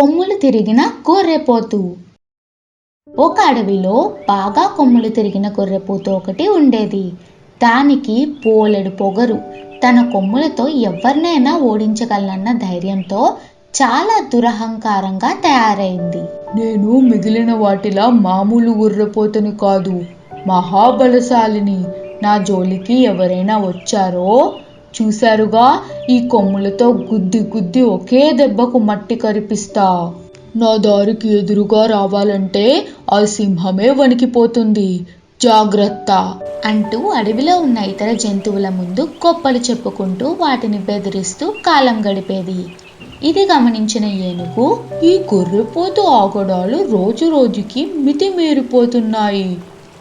కొమ్ములు తిరిగిన గొర్రెపోతు. ఒక అడవిలో బాగా కొమ్ములు తిరిగిన గొర్రెపోతు ఒకటి ఉండేది. దానికి పోలెడు పొగరు. తన కొమ్ములతో ఎవరినైనా ఓడించగలనన్న ధైర్యంతో చాలా దురహంకారంగా తయారైంది. నేను మిగిలిన వాటిలా మామూలు గుర్రపోతని కాదు. మహాబలశాలిని. నా జోలికి ఎవరైనా వచ్చారో? చూశారుగా ఈ కొమ్ములతో గుద్ది గుద్ది ఒకే దెబ్బకు మట్టి కరిపిస్తా. నా దారికి ఎదురుగా రావాలంటే ఆ సింహమే వణికిపోతుంది. జాగ్రత్త! అంటూ అడవిలో ఉన్న ఇతర జంతువుల ముందు గొప్పలు చెప్పుకుంటూ వాటిని బెదిరిస్తూ కాలం గడిపేది. ఇది గమనించిన ఏనుగు ఈ గొర్రెపోతు ఆగడాలు రోజు రోజుకి మితిమీరిపోతున్నాయి.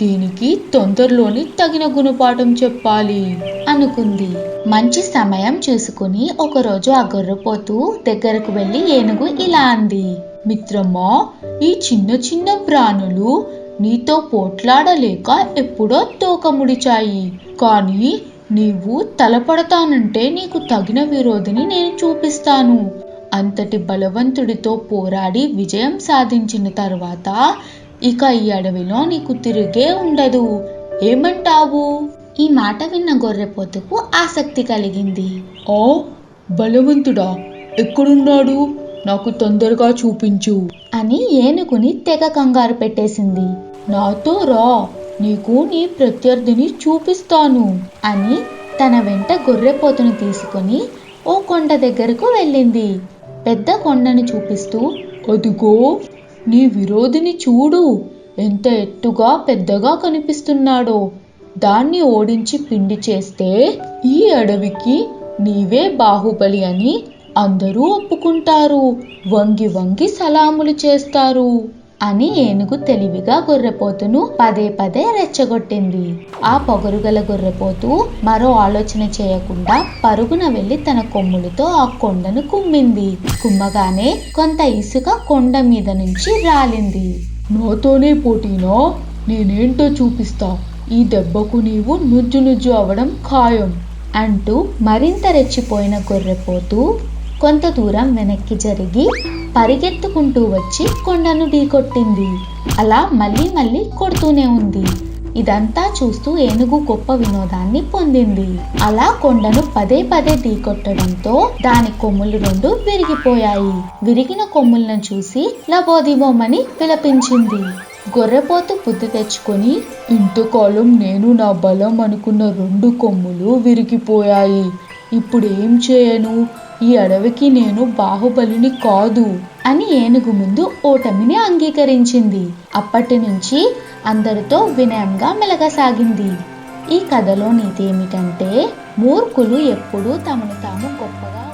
దీనికి తొందరలోని తగిన గుణపాఠం చెప్పాలి అనుకుంది. మంచి సమయం చూసుకుని ఒకరోజు ఆ గొర్రెపోతు దగ్గరకు వెళ్ళి ఏనుగు ఇలా అంది మిత్రమా ఈ చిన్న చిన్న ప్రాణులు నీతో పోట్లాడలేక ఎప్పుడో తోక ముడిచాయి. కానీ నీవు తలపడతానంటే నీకు తగిన విరోధిని నేను చూపిస్తాను. అంతటి బలవంతుడితో పోరాడి విజయం సాధించిన తర్వాత ఇక ఈ అడవిలో నీకు తిరిగే ఉండదు. ఏమంటావు? ఈ మాట విన్న గొర్రెపోతుకు ఆసక్తి కలిగింది. ఆ? బలవంతుడా? ఎక్కడున్నాడు? నాకు తొందరగా చూపించు. అని ఏనుగుని తెగ కంగారు పెట్టేసింది. నాతో రా. నీకు నీ ప్రత్యర్థిని చూపిస్తాను. అని తన వెంట గొర్రెపోతును తీసుకొని ఓ కొండ దగ్గరకు వెళ్ళింది. పెద్ద కొండను చూపిస్తూ అదిగో. నీ విరోధిని చూడు. ఎంత ఎత్తుగా పెద్దగా కనిపిస్తున్నాడో. దాన్ని ఓడించి పిండి చేస్తే ఈ అడవికి నీవే బాహుబలి అని అందరూ ఒప్పుకుంటారు. వంగి వంగి సలాములు చేస్తారు. అని ఏనుగు తెలివిగా గొర్రెపోతును పదే పదే రెచ్చగొట్టింది. ఆ పొగరుగల గొర్రెపోతు మరో ఆలోచన చేయకుండా పరుగున వెళ్ళి తన కొమ్ములతో ఆ కొండను కుమ్మింది. కుమ్మగానే కొంత ఇసుక కొండ మీద నుంచి రాలింది. నాతోనే పోటీనా? నేనేంటో చూపిస్తా. ఈ దెబ్బకు నీవు నుజ్జు నుజ్జు అవడం ఖాయం. అంటూ మరింత రెచ్చిపోయిన గొర్రెపోతూ కొంత దూరం వెనక్కి జరిగి పరిగెత్తుకుంటూ వచ్చి కొండను ఢీకొట్టింది. అలా మళ్ళీ మళ్ళీ కొడుతూనే ఉంది. ఇదంతా చూస్తూ ఏనుగు గొప్ప వినోదాన్ని పొందింది. అలా కొండను పదే పదే ఢీకొట్టడంతో దాని కొమ్ములు రెండు విరిగిపోయాయి. విరిగిన కొమ్ములను చూసి లబోదిబోమని విలపించింది. గొర్రెపోతు బుద్ధి తెచ్చుకొని ఇంతకాలం నేను నా బలం అనుకున్న రెండు కొమ్ములు విరిగిపోయాయి. ఇప్పుడు ఏం చేయను? ఈ అడవికి నేను బాహుబలిని కాదు అని ఏనుగు ముందు ఓటమిని అంగీకరించింది. అప్పటి నుంచి అందరితో వినయంగా మెలగసాగింది. ఈ కథలో నీతి ఏమిటంటే మూర్ఖులు ఎప్పుడూ తమను తాము గొప్పగా